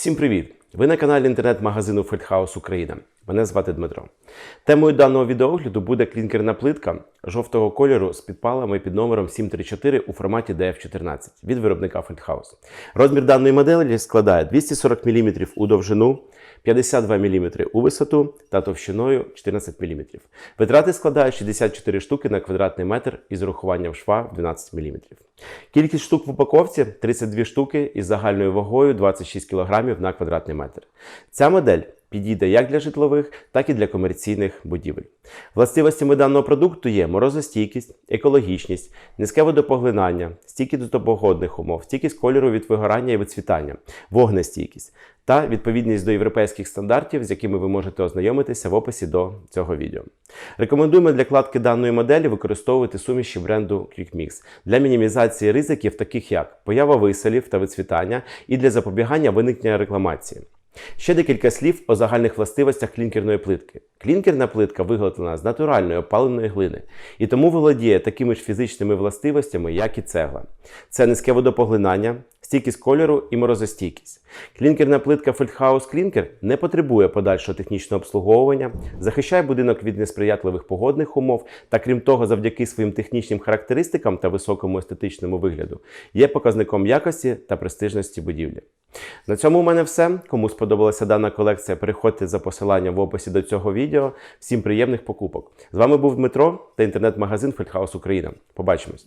Всім привіт! Ви на каналі інтернет-магазину Фельдхаус Україна. Мене звати Дмитро. Темою даного відеогляду буде клінкерна плитка жовтого кольору з підпалами під номером 734 у форматі DF14 від виробника Фельдхаус. Розмір даної моделі складає 240 мм у довжину, 52 мм у висоту та товщиною 14 мм. Витрати складають 64 штуки на квадратний метр із урахуванням шва в 12 мм. Кількість штук в упаковці 32 штуки із загальною вагою 26 кг на квадратний метр. Ця модель підійде як для житлових, так і для комерційних будівель. Властивостями даного продукту є морозостійкість, екологічність, низьке водопоглинання, стійкість до погодних умов, стійкість кольору від вигорання і вицвітання, вогнестійкість та відповідність до європейських стандартів, з якими ви можете ознайомитися в описі до цього відео. Рекомендуємо для кладки даної моделі використовувати суміші бренду QuickMix для мінімізації ризиків, таких як поява виселів та вицвітання, і для запобігання виникнення рекламації. Ще декілька слів о загальних властивостях клінкерної плитки. Клінкерна плитка виготовлена з натуральної опаленої глини і тому володіє такими ж фізичними властивостями, як і цегла. Це низьке водопоглинання, стійкість кольору і морозостійкість. Клінкерна плитка Feldhaus Клінкер не потребує подальшого технічного обслуговування, захищає будинок від несприятливих погодних умов та, крім того, завдяки своїм технічним характеристикам та високому естетичному вигляду, є показником якості та престижності будівлі. На цьому у мене все. Кому сподобалася дана колекція, переходьте за посиланням в описі до цього відео. Всім приємних покупок. З вами був Дмитро та інтернет-магазин Фельдхаус Україна. Побачимось!